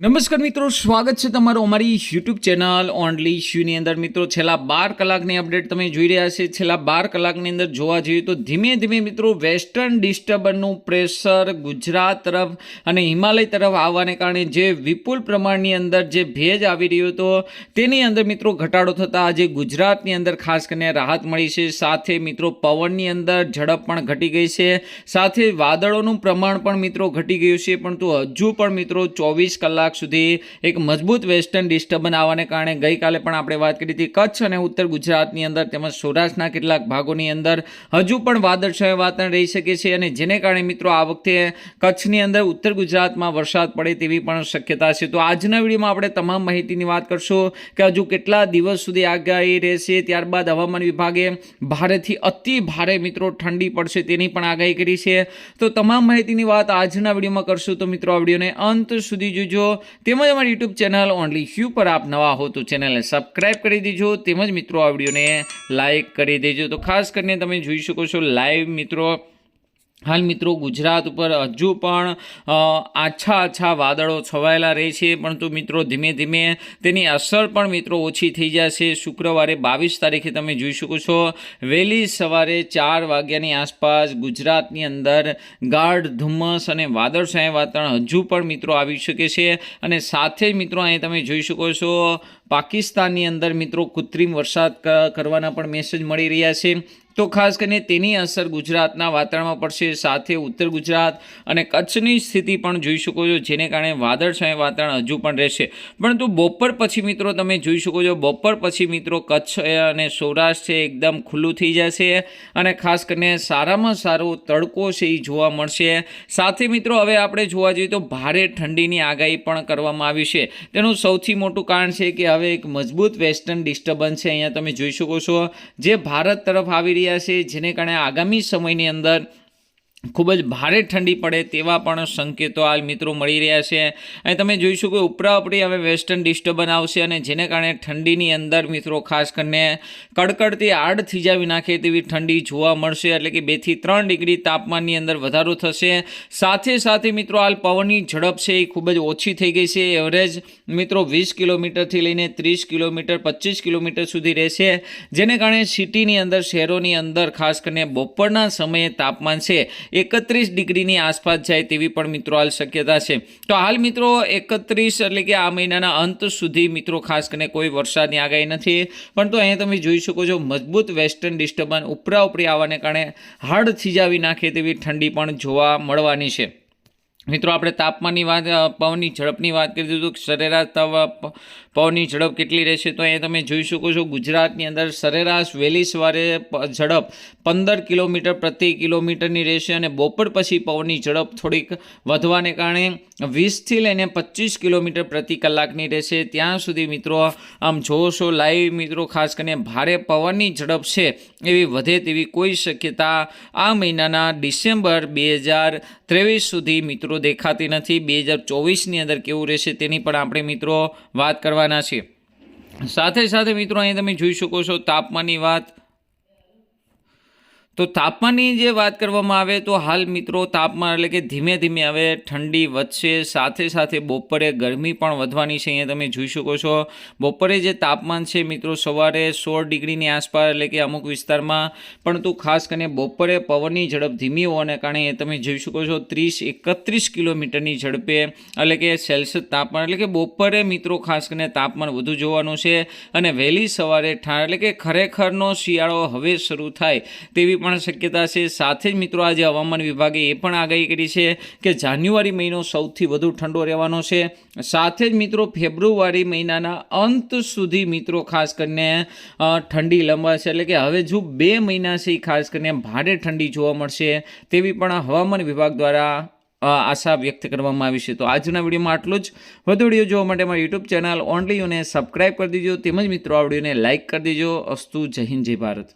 નમસ્કાર મિત્રો, સ્વાગત છે તમારું અમારી યુટ્યુબ ચેનલ ઓનલી શ્યુની અંદર. મિત્રો, છેલ્લા બાર કલાકની અપડેટ તમે જોઈ રહ્યા છે. છેલ્લા બાર કલાકની અંદર જોવા જઈએ તો ધીમે ધીમે મિત્રો વેસ્ટર્ન ડિસ્ટર્બન્સનું પ્રેશર ગુજરાત તરફ અને હિમાલય તરફ આવવાને કારણે જે વિપુલ પ્રમાણની અંદર જે ભેજ આવી રહ્યો હતો, તેની અંદર મિત્રો ઘટાડો થતાં આજે ગુજરાતની અંદર ખાસ કરીને રાહત મળી છે. સાથે મિત્રો, પવનની અંદર ઝડપ પણ ઘટી ગઈ છે. સાથે વાદળોનું પ્રમાણ પણ મિત્રો ઘટી ગયું છે. પરંતુ હજુ પણ મિત્રો ચોવીસ કલાક સુધી એક મજબૂત વેસ્ટર્ન ડિસ્ટર્બન્સ આવવાને કારણે ગઈકાલે પણ આપણે વાત કરી હતી કચ્છ અને ઉત્તર ગુજરાતની અંદર તેમજ સૌરાષ્ટ્રના કેટલાક ભાગોની અંદર હજુ પણ વાદળછાયું વાતાવરણ રહી શકે છે અને જેને કારણે મિત્રો આ વખતે કચ્છની અંદર ઉત્તર ગુજરાતમાં વરસાદ પડે તેવી પણ શક્યતા છે. તો આજના વિડીયોમાં આપણે તમામ માહિતીની વાત કરશું કે હજુ કેટલા દિવસ સુધી આગાહી રહેશે, ત્યારબાદ હવામાન વિભાગે ભારેથી અતિ ભારે મિત્રો ઠંડી પડશે તેની પણ આગાહી કરી છે. તો તમામ માહિતીની વાત આજના વિડીયોમાં કરશું. તો મિત્રો, આ વિડીયોને અંત સુધી જોજો. તેમજ અમારી યુટ્યુબ ચેનલ ઓનલી હ્યુ પર આપ નવા હો તો ચેનલને સબસ્ક્રાઈબ કરી દેજો. તેમજ મિત્રો આ વિડીયોને લાઇક કરી દેજો. તો ખાસ કરીને તમે જોઈ શકો છો લાઈવ મિત્રો હાલ મિત્રો ગુજરાત ઉપર હજુ પણ આછા આછા વાદળો છવાયેલા રહે છે, પરંતુ મિત્રો ધીમે ધીમે તેની અસર પણ મિત્રો ઓછી થઈ જશે. શુક્રવારે બાવીસ તારીખે તમે જોઈ શકો છો, વહેલી સવારે ચાર વાગ્યાની આસપાસ ગુજરાતની અંદર ગાઢ ધુમ્મસ અને વાદળછાયા વાતાવરણ હજુ પણ મિત્રો આવી શકે છે અને સાથે જ મિત્રો અહીં તમે જોઈ શકો છો, પાકિસ્તાનની અંદર મિત્રો કૃત્રિમ વરસાદ કરવાના પણ મેસેજ મળી રહ્યા છે. તો ખાસ કરીને તેની અસર ગુજરાતના વાતાવરણમાં પડશે, સાથે ઉત્તર ગુજરાત અને કચ્છની સ્થિતિ પણ જોઈ શકો છો, જેને કારણે વાદળછાય વાતાવરણ હજુ પણ રહેશે. પરંતુ બપોર પછી મિત્રો તમે જોઈ શકો છો, બપોર પછી મિત્રો કચ્છ અને સૌરાષ્ટ્ર છે એકદમ ખુલ્લું થઈ જશે અને ખાસ કરીને સારામાં સારો તડકો છે એ જોવા મળશે. સાથે મિત્રો હવે આપણે જોવા જઈએ તો ભારે ઠંડીની આગાહી પણ કરવામાં આવી છે. તેનું સૌથી મોટું કારણ છે કે હવે એક મજબૂત વેસ્ટર્ન ડિસ્ટર્બન્સ છે, અહીંયા તમે જોઈ શકો છો, જે ભારત તરફ આવી રહ્યા છે જેને કારણે આગામી સમયની અંદર ખૂબ જ ભારે ઠંડી પડે તેવા પણ સંકેતો હાલ મિત્રો મળી રહ્યા છે. અને તમે જોઈ શકો ઉપરાઉપરી હવે વેસ્ટર્ન ડિસ્ટર્બન આવશે અને જેને કારણે ઠંડીની અંદર મિત્રો ખાસ કરીને કડકડતી આડ થીજાવી નાખે તેવી ઠંડી જોવા મળશે. એટલે કે બેથી ત્રણ ડિગ્રી તાપમાનની અંદર વધારો થશે. સાથે સાથે મિત્રો હાલ પવનની ઝડપ છે એ ખૂબ જ ઓછી થઈ ગઈ છે. એવરેજ મિત્રો વીસ કિલોમીટરથી લઈને ત્રીસ કિલોમીટર, પચીસ કિલોમીટર સુધી રહેશે. જેને કારણે સિટીની અંદર, શહેરોની અંદર ખાસ કરીને બપોરના સમયે તાપમાન છે એકત્રીસ ડિગ્રીની આસપાસ જાય તેવી પણ મિત્રો હાલ શક્યતા છે. તો હાલ મિત્રો એકત્રીસ એટલે કે આ મહિનાના અંત સુધી મિત્રો ખાસ કરીને કોઈ વરસાદની આગાહી નથી. પણ તો અહીંયા તમે જોઈ શકો છો મજબૂત વેસ્ટર્ન ડિસ્ટર્બન્સ ઉપરા ઉપરી આવવાને કારણે હાડ થીજાવી નાખે તેવી ઠંડી પણ જોવા મળવાની છે. મિત્રો, આપણે તાપમાનની વાત પવનની ઝડપની વાત કરી દીધું કે સરેરાશ તવ- પવનની ઝડપ કેટલી રહેશે, તો અહીંયા તમે જોઈ શકો છો ગુજરાતની અંદર સરેરાશ વહેલી સવારે ઝડપ પંદર કિલોમીટર પ્રતિ કિલોમીટરની રહેશે અને બપોર પછી પવનની ઝડપ થોડીક વધવાને કારણે વીસથી લઈને પચીસ કિલોમીટર પ્રતિ કલાકની રહેશે. ત્યાં સુધી મિત્રો, આમ જોશો લાઈવ મિત્રો, ખાસ કરીને ભારે પવનની ઝડપ છે એવી વધે તેવી કોઈ શક્યતા આ મહિનાના ડિસેમ્બર બે હજાર ત્રેવીસ સુધી મિત્રો દેખાતી નથી. બે હજાર ચોવીસની અંદર કેવું રહેશે તેની પણ આપણે મિત્રો વાત કરવાના છીએ. સાથે સાથે મિત્રો અહીં તમે જોઈ શકો છો તાપમાનની વાત તો તાપમાનની જે વાત કરવામાં આવે તો હાલ મિત્રો તાપમાન એટલે કે ધીમે ધીમે હવે ઠંડી વધશે, સાથે સાથે બપોરે ગરમી પણ વધવાની છે, અહીંયા તમે જોઈ શકો છો. બપોરે જે તાપમાન છે મિત્રો સવારે સોળ ડિગ્રીની આસપાસ એટલે કે અમુક વિસ્તારમાં, પરંતુ ખાસ કરીને બપોરે પવનની ઝડપ ધીમી હોવાને કારણે એ તમે જોઈ શકો છો ત્રીસ એકત્રીસ કિલોમીટરની ઝડપે એટલે કે સેલ્સિયસ તાપમાન એટલે કે બપોરે મિત્રો ખાસ કરીને તાપમાન વધુ જોવાનું છે. અને વહેલી સવારે ઠાર એટલે કે ખરેખરનો શિયાળો હવે શરૂ થાય તેવી પણ શક્યતા છે. સાથે જ મિત્રો આજે હવામાન વિભાગે એ પણ આગાહી કરી છે કે જાન્યુઆરી મહિનો સૌથી વધુ ઠંડો રહેવાનો છે. સાથે જ મિત્રો ફેબ્રુઆરી મહિનાના અંત સુધી મિત્રો ખાસ કરીને ઠંડી લંબાશે. એટલે કે હવે જો બે મહિના છે ખાસ કરીને ભારે ઠંડી જોવા મળશે તેવી પણ હવામાન વિભાગ દ્વારા આશા વ્યક્ત કરવામાં આવી છે. તો આજના વિડીયોમાં આટલું જ. વધુ વીડિયો જોવા માટે મારી યુટ્યુબ ચેનલ ઓનલી અને સબસ્ક્રાઈબ કરી દીજો. તેમજ મિત્રો આ વિડીયોને લાઇક કરી દેજો. અસ્તુ જય હિન્દ, જય ભારત.